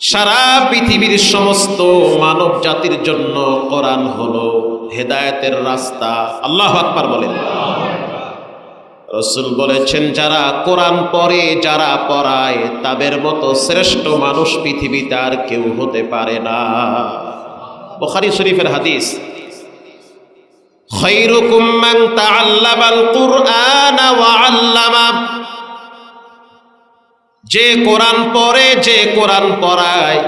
সারা পৃথিবীর সমস্ত মানব জাতির জন্য কোরআন হলো হেদায়েতের রাস্তা। আল্লাহ আকবার বলেন। রসুল বলেছেন, যারা কোরআন পড়ে, যারা পড়ায়, তাদের মতো শ্রেষ্ঠ মানুষ পৃথিবীতে আর কেউ হতে পারে না। বুখারী শরীফের হাদিস, খৈরুকুম মান তাআল্লামাল কুরআন ওয়া যে কোরআন পড়ে, যে কোরআন পড়ায়।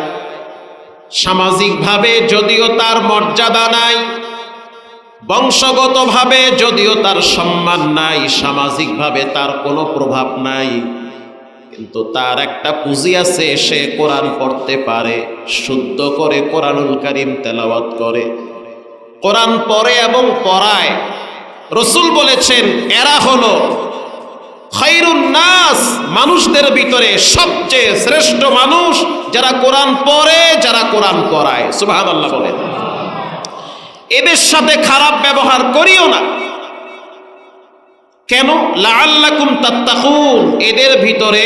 সামাজিকভাবে যদিও তার মর্যাদা নাই, বংশগতভাবে যদিও তার সম্মান নাই, সামাজিকভাবে তার কোনো প্রভাব নাই। কিন্তু তার একটা পুঁজি আছে, সে কোরআন পড়তে পারে, শুদ্ধ করে কোরআনুল কারিম তেলাওয়াত করে। কোরআন পড়ে এবং পড়ায়। রসুল বলেছেন, এরা হলো নাস, মানুষদের ভিতরে সবচেয়ে শ্রেষ্ঠ মানুষ যারা কোরআন পড়ে, যারা কোরআন পড়ায়। সুবাহ আল্লাহ এদের সাথে খারাপ ব্যবহার করিও না। কেন? লাআল্লাকুম তাত্তাকুন এদের ভিতরে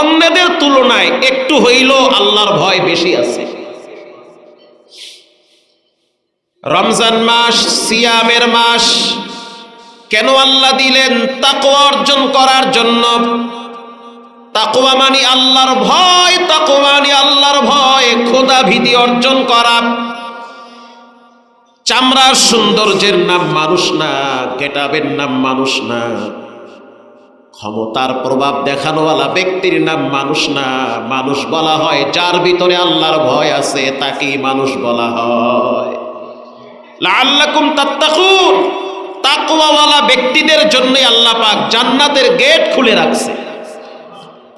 অন্যদের তুলনায় একটু হইল আল্লাহর ভয় বেশি আছে। রমজান মাস, সিয়ামের মাস কেন আল্লাহ দিলেন তাকওয়া অর্জন করার জন্য? তাকওয়া মানি আল্লাহর ভয়, তাকওয়া মানি আল্লাহর ভয় খোদা ভীতি অর্জন করা। চামড়ার সৌন্দর্যের নাম মানুষ না, গেটাবের নাম মানুষ না, ক্ষমতার প্রভাব দেখানোওয়ালা ব্যক্তির নাম মানুষ না, মানুষ বলা হয়, যার ভিতরে আল্লাহর ভয় আছে, তাকেই মানুষ বলা হয়। লাআল্লাকুম তাত্তাকুন। তাকওয়াওয়ালা ব্যক্তিদের জন্যই আল্লাহ পাক জান্নাতের গেট খুলে রাখছে।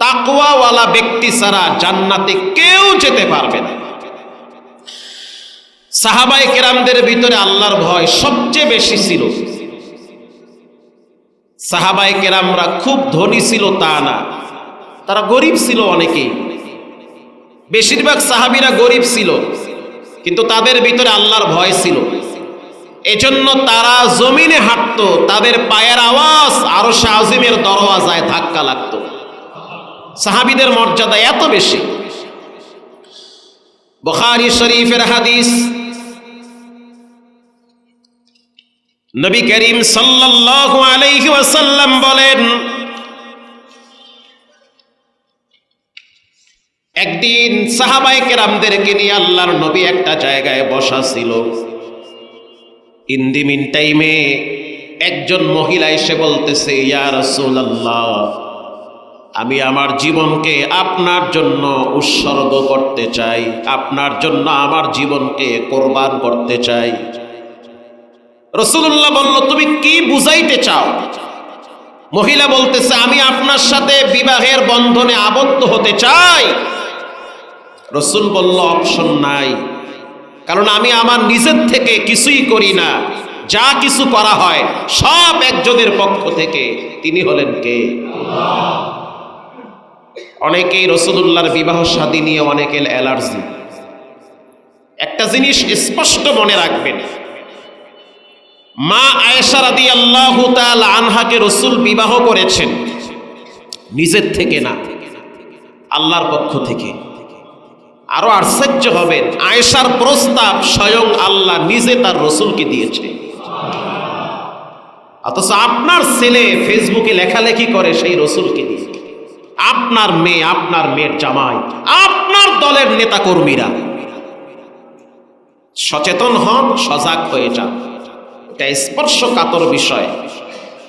তাকওয়াওয়ালা ব্যক্তি ছাড়া জান্নাতে কেউ যেতে পারবে না। সাহাবাই কেরামদের ভিতরে আল্লাহর ভয় সবচেয়ে বেশি ছিল। সাহাবাই কেরামরা খুব ধনী ছিল, তা না। তারা গরিব ছিল অনেকেই। বেশিরভাগ সাহাবিরা গরিব ছিল, কিন্তু তাদের ভিতরে আল্লাহর ভয় ছিল। এজন্য তারা জমিনে হাঁটতো, তাদের পায়ের আওয়াজ আরও শাহজিমের দরওয়াজায় ধাক্কা লাগতো। সাহাবিদের মর্যাদা এত বেশি। বুখারী শরীফের হাদিস, নবী করিম সাল্লাল্লাহু আলাইহি ওয়াসাল্লাম বলেন, একদিন সাহাবায়ে কেরামদেরকে নিয়ে আল্লাহর নবী একটা জায়গায় বসা ছিল। ইন দি মিন টাইমে একজন মহিলা এসে বলতেছে, ইয়া রাসূলুল্লাহ, আমি আমার জীবনকে আপনার জন্য উৎসর্গ করতে চাই, আপনার জন্য আমার জীবনকে কোরবান করতে চাই। রসুল্লাহ বলল, তুমি কি বুঝাইতে চাও? মহিলা বলতেছে, আমি আপনার সাথে বিবাহের বন্ধনে আবদ্ধ হতে চাই। রসুল বলল, অপশন নাই। কারণ আমি আমার নিজের থেকে কিছুই করি না। যা কিছু করা হয়, সব একজনের পক্ষ থেকে তিনি হলেন কে? অনেকেই রসুল্লাহর বিবাহ শাদী নিয়ে অনেকের অ্যালার্জি। একটা জিনিস স্পষ্ট মনে রাখবেন। মা আয়েশা রাদি আল্লাহ আনহাকে রসুল বিবাহ করেছেন। নিজের থেকে না। আল্লাহর পক্ষ থেকে। আরও আশ্চর্য হবেন আয়েশার প্রস্তাব স্বয়ং আল্লাহ নিজে তার রসুলকে দিয়েছে। অথচ আপনার ছেলে ফেসবুকে লেখালেখি করে সেই রসুলকে দিয়ে। আপনার মেয়ে, আপনার মেয়ের জামাই, আপনার দলের নেতা কর্মীরা সচেতন হন, সজাগ হয়ে যান। এটা স্পর্শকাতর বিষয়।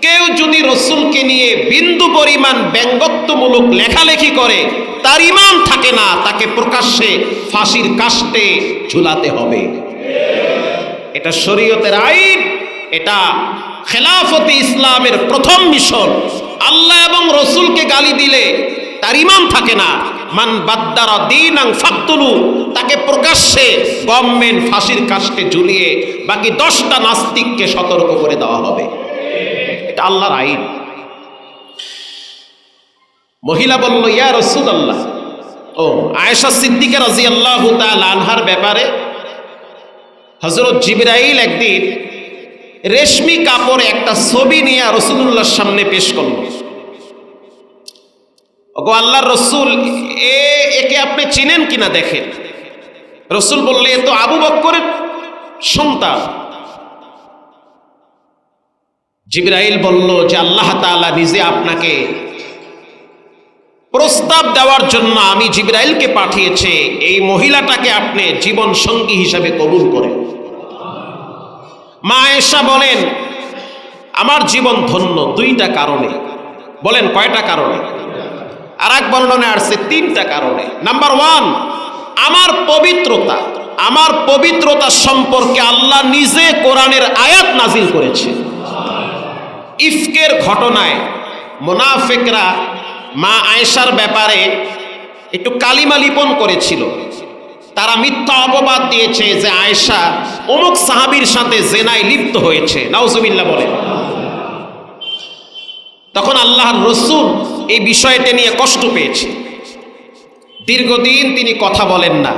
কেউ যদি রসুলকে নিয়ে বিন্দু পরিমাণ ব্যঙ্গত্বমূলক লেখালেখি করে, তার ইমান থাকে না, তাকে প্রকাশ্যে ফাঁসির কাষ্টে ঝুলাতে হবে। এটা শরীয়তের আইন, এটা খেলাফতে ইসলামের প্রথম মিশন। আল্লাহ এবং রসুলকে গালি দিলে তার ইমান থাকে না। মান বাদ্দারা দিন ফাক্তুলু, তাকে প্রকাশ্যে গভর্নমেন্ট ফাঁসির কাষ্টে ঝুলিয়ে বাকি দশটা নাস্তিককে সতর্ক করে দেওয়া হবে। এটা আল্লাহর আইন। মহিলা বলল, ইয়া রসুল আল্লাহ ও আয়েশা সিদ্দিকা রাজি আল্লাহ আনহার ব্যাপারে হজরত জিবরাইল একদিন রেশমি কাপড়ে একটা ছবি নিয়ে রসুল্লাহর সামনে পেশ করল। ওগো আল্লাহর রসুল, এ, একে আপনি চিনেন কিনা দেখেন? রসুল বললে, এ তো আবু বক্করের সন্তান। জিব্রাইল বলল যে আল্লাহ তাআলা নিজে আপনাকে প্রস্তাব দেওয়ার জন্য আমি জিব্রাইলকে পাঠিয়েছে। এই মহিলাটাকে আপনি জীবন সঙ্গী হিসাবে কবুল করেন। মা এসা বলেন, আমার জীবন ধন্য দুইটা কারণে। বলেন, কয়টা কারণে? আর এক বর্ণনে আসছে, তিনটা কারণে। নাম্বার ওয়ান আমার পবিত্রতা। আমার পবিত্রতা সম্পর্কে আল্লাহ নিজে কোরআনের আয়াত নাজিল করেছে ইফকের ঘটনায় মোনাফেকরা মা আয়েশার ব্যাপারে একটু কালিমা লিপন করেছিল। তারা মিথ্যা অপবাদ দিয়েছে যে আয়েশা অমুক সাহাবীর সাথে জেনায় লিপ্ত হয়েছে। নাউজুবিল্লাহ বলে। তখন আল্লাহর রসুল এই বিষয়টা নিয়ে কষ্ট পেয়েছে। দীর্ঘদিন তিনি কথা বলেন না।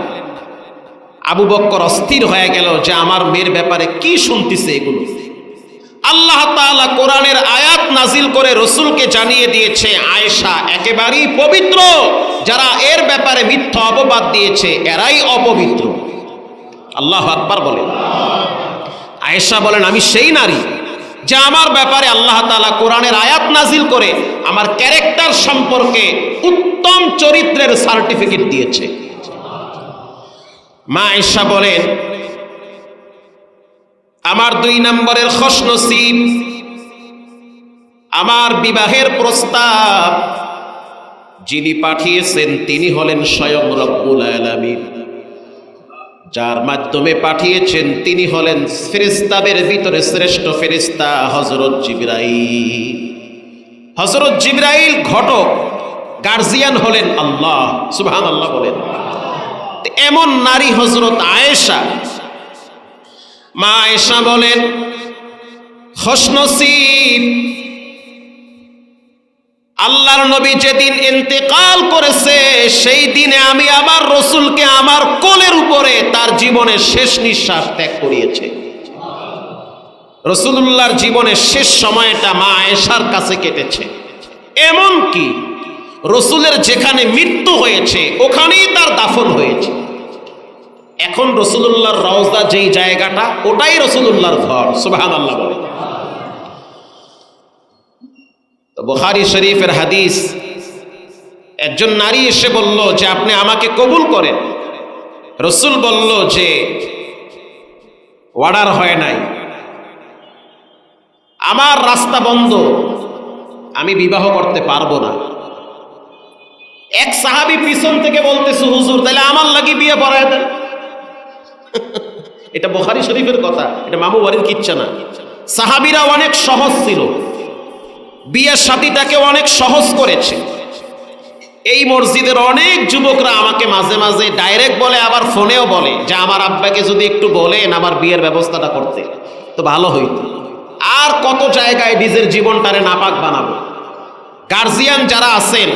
আবু বক্কর অস্থির হয়ে গেল যে আমার মেয়ের ব্যাপারে কি শুনতেছে এগুলো। আল্লাহ তাআলা কোরআনের আয়াত নাজিল করে রসুলকে জানিয়ে দিয়েছে, আয়েশা, একেবারেই পবিত্র। যারা এর ব্যাপারে মিথ্যা অপবাদ দিয়েছে, এরাই অপবিত্র। আল্লাহ আকবার বলেন। আয়েশা বলেন, আমি সেই নারী যে আমার ব্যাপারে আল্লাহ তাআলা কোরআনের আয়াত নাজিল করে আমার ক্যারেক্টার সম্পর্কে উত্তম চরিত্রের সার্টিফিকেট দিয়েছে। মা আয়েশা বলেন আমার দুই নম্বরের খস নসিব আমার বিবাহের প্রস্তাব যিনি পাঠিয়েছেন, তিনি হলেন স্বয়ং রব্বুল আলামিন। যার মাধ্যমে পাঠিয়েছেন, তিনি হলেন ফেরেস্তাদের ভিতরে শ্রেষ্ঠ ফেরিস্তা হজরত জিব্রাইল। হজরত জিব্রাইল ঘটক, গার্জিয়ান হলেন আল্লাহ সুবহান আল্লাহ বলেন। এমন নারী হজরত আয়েশা মা আয়েশা বলেন হসনসিব আল্লাহর নবী যেদিন ইন্তেকাল করেছে, সেই দিনে আমি আমার রসুলকে আমার কোলের উপরে তার জীবনের শেষ নিঃশ্বাস ত্যাগ করিয়েছে। রসুল্লাহর জীবনের শেষ সময়টা মা আয়েশার কাছে কেটেছে। এমন কি রসুলের যেখানে মৃত্যু হয়েছে, ওখানেই তার দাফন হয়েছে। এখন রসুল্লাহর রওজা যেই জায়গাটা, ওটাই রসুল্লাহর ঘর সুবাহান আল্লাহ বলে বুখারি শরীফের হাদিস, একজন নারী এসে বলল যে, আপনি আমাকে কবুল করেন। রসুল বলল যে, অর্ডার হয় নাই। আমার রাস্তা বন্ধ। আমি বিবাহ করতে পারব না। এক সাহাবি পিছন থেকে বলতেছে, হুজুর, তাহলে আমার লাগি বিয়ে পড়ায় দেন। এটা বোখারি শরীফের কথা, এটা মামু বাড়ির কিচ্ছা না। সাহাবিরা অনেক সহজ ছিল। বিয়ের সাথীটাকে অনেক সহজ করেছে। এই মসজিদের অনেক যুবকরা আমাকে মাঝে মাঝে ডাইরেক্ট বলে, আবার ফোনেও বলে যে, আমার আব্বাকে যদি একটু বলেন আমার বিয়ের ব্যবস্থাটা করতে, তো ভালো হইতো। আর কত জায়গায় নিজের জীবনটারে নাপাক বানাবো। গার্জিয়ান যারা আছেন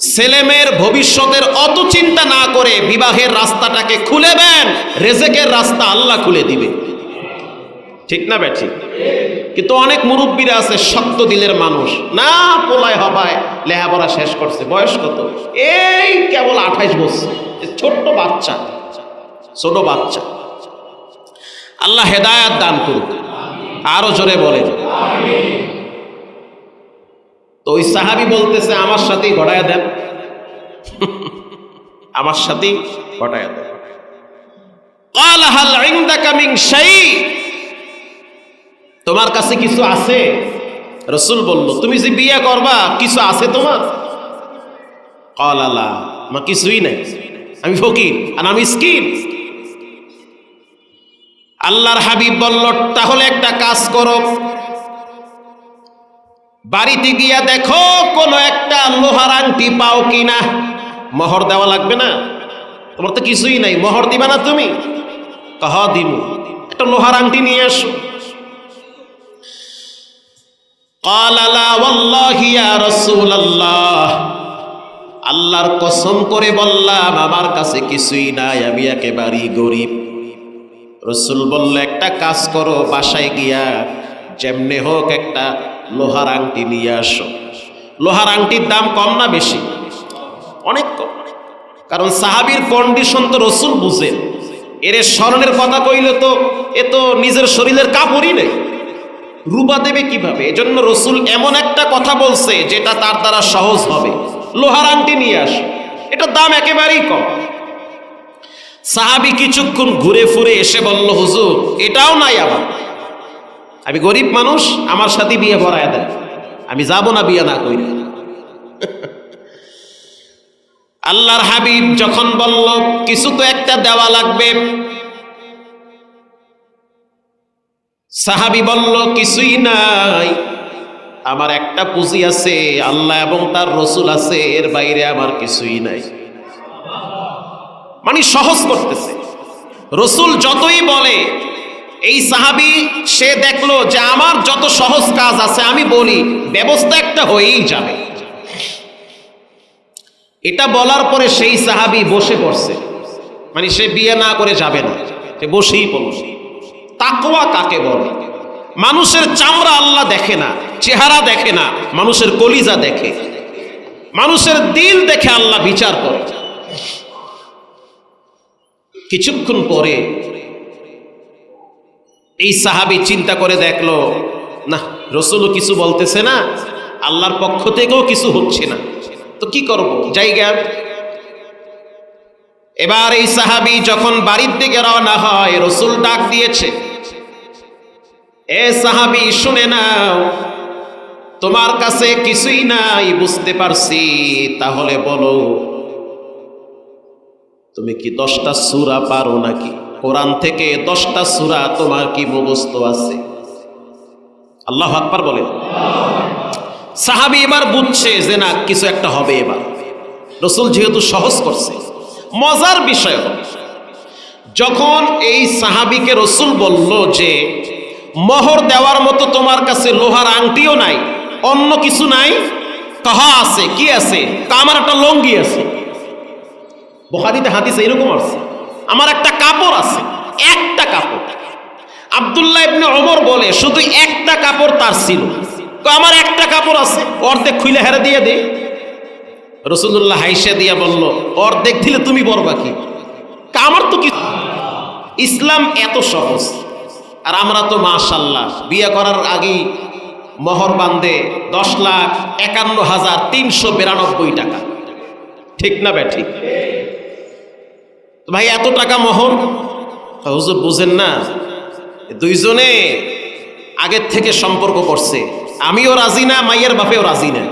ছেলেমেয়ের ভবিষ্যতের অত চিন্তা না করে বিবাহের রাস্তাটাকে খুলে দেন, রেজেকের রাস্তা আল্লাহ খুলে দিবে। ঠিক না ব্যাঠি কিন্তু অনেক মুরব্বীরা আছে, শক্ত দিলের মানুষ। না, পোলায় হবায়, লেহাপড়া শেষ করছে। বয়স কত? এই কেবল আঠাইশ বছর। ছোট্ট বাচ্চা। ছোট বাচ্চা। আল্লাহ হেদায়াত দান করুক। আরও জোরে বলেন। তো ওই সাহাবি বলতেছে, আমার সাথেই ঘটায় দেন। আমার সাথেই ঘটায় দেন। তোমার কাছে কিছু আছে? রসুল বলল, তুমি যে বিয়ে করবা, কিছু আছে তোমার? কল আল্লাহ আমার কিছুই নাই। আমি ফকির, আর আমি স্কিন আল্লাহর হাবিব বলল, তাহলে একটা কাজ করো বাড়িতে গিয়া দেখো, কোনো একটা লোহার আংটি পাও কি না মহর দেওয়া লাগবে না? তোমার তো কিছুই নাই, মহর দিবা না তুমি? কহ দিব একটা লোহার আংটি নিয়ে আসো। আল্লাহর কসম করে বললাম, আমার কাছে কিছুই নাই, আমি একেবারেই গরিব। রসুল বলল, একটা কাজ করো, বাসায় গিয়া, যেমনে হোক একটা লোহার আংটি নিয়ে আসো। লোহার আংটির দাম কম না বেশি? অনেক কম। কারণ সাহাবির কন্ডিশন তো রসুল বুঝেন এর স্মরণের কথা কইলে তো এ তো নিজের শরীরের কাপড়ই নেই। রূপা দেবে কীভাবে? এজন্য রসুল এমন একটা কথা বলছে যেটা তার দ্বারা সহজ হবে। লোহার আংটি নিয়ে আস। এটার দাম একেবারেই কম। সাহাবি কিছুক্ষণ ঘুরে ফুরে এসে বলল, হুজুর, এটাও নাই আবার। আমি গরিব মানুষ, আমার সাথে বিয়ে ভরায় দেয়। আমি যাব না বিয়ে না করি আল্লাহর হাবিব যখন বলল, কিছু তো একটা দেওয়া লাগবে। সাহাবি বলল, কিছুই নাই। আমার একটা পুঁজি আছে, আল্লাহ এবং তার রসুল আছে, এর বাইরে আমার কিছুই নাই। মানে সহজ করতেছে। রসুল যতই বলে এই সাহাবি, সে দেখল যে আমার যত সহজ কাজ আছে, আমি বলি, ব্যবস্থা একটা হয়েই যাবে। এটা বলার পরে সেই সাহাবি বসে পড়ছে। মানে সে বিয়ে না করে যাবে না, সে বসেই পড়ছে তাকওয়া কাকে বলে? মানুষের চামড়া আল্লাহ দেখে না, চেহারা দেখে না, মানুষের কলিজা দেখে। মানুষের দিল দেখে আল্লাহ বিচার করে। কিছুক্ষণ পরে এই সাহাবি চিন্তা করে দেখল না রসুলও কিছু বলতেছে না, আল্লাহর পক্ষ থেকেও কিছু হচ্ছে না। তো কি করব? জায়গা এবার এই সাহাবি যখন বাড়ির দিকে রওনা হয়, রসুল ডাক দিয়েছে, এ সাহাবি, শুনে নাও, তোমার কাছে কিছুই নাই, বুঝতে পারছি, তাহলে বলো, তুমি কি দশটা সুরা পারো নাকি? কোরআন থেকে দশটা সুরা তোমার কি মুখস্থ আছে? আল্লাহ আকবার বলে সাহাবি এবার বুঝছে যে না, কিছু একটা হবে এবার। রসুল যেহেতু সহজ করছে, মজার বিষয় যখন এই সাহাবিকে রসুল বলল যে, মোহর দেওয়ার মতো তোমার কাছে লোহার আংটিও নাই, অন্য কিছু নাই, কাহা আছে, কি আছে? তা আমার একটা লঙ্গি আছে। বহাদিতে হাদিস এরকম আছে আমার একটা কাপড় আছে, একটা কাপড়। আবদুল্লাহ ইবনে ওমর বলে, শুধু একটা কাপড় তার ছিল। আমার একটা কাপড় আছে, অর্ধেক খুলে হেরে দিয়ে দে। রসুল্লাহ হাইসা দিয়া বলল, অর্ধেক দিলে তুমি বলবা কি কা, আমার তো কি ইসলাম এত সহজ, আর আমরা তো মাশাল্লাহ বিয়ে করার আগেই মহর বান্ধে দশ লাখ একান্ন হাজার তিনশো বিরানব্বই টাকা। ঠিক না বে, ঠিক? তো ভাই, এত টাকা মোহর? হুজুর বুঝেন না দুইজনে আগের থেকে সম্পর্ক করছে। আমিও রাজি না, মাইয়ের বাপেও রাজি না।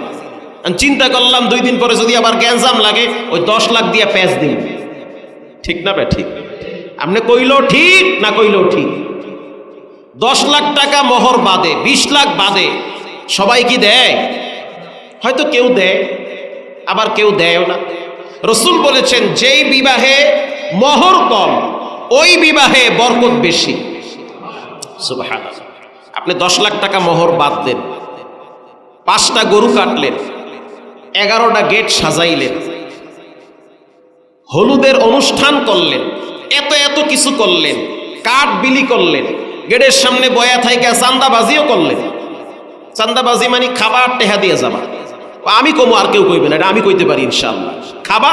চিন্তা করলাম, দুই দিন পরে যদি আবার গ্যাঞ্জাম লাগে, ওই দশ লাখ দিয়ে প্যাঁচ দিন। ঠিক না বে, ঠিক? আপনি কইলেও ঠিক, না কইলেও ঠিক? দশ লাখ টাকা মোহর বাদে, বিশ লাখ বাদে, সবাই কি দেয়? হয়তো কেউ দেয়, আবার কেউ দেয়ও না। রসুল বলেছেন, যেই বিবাহে মহর কম, ওই বিবাহে বরকত বেশি। আপনি দশ লাখ টাকা মোহর বাদ দেন। পাঁচটা গরু কাটলেন। এগারোটা গেট সাজাইলেন। হলুদের অনুষ্ঠান করলেন। এত এত কিছু করলেন। কাঠ বিলি করলেন। গেটের সামনে বয়া থাইকা চান্দাবাজিও করলেন। চান্দাবাজি মানে খাবার টেহা দিয়ে যাবা আমি কমু, আর কেউ কইবে না। এটা আমি কইতে পারি ইনশাল্লাহ খাবার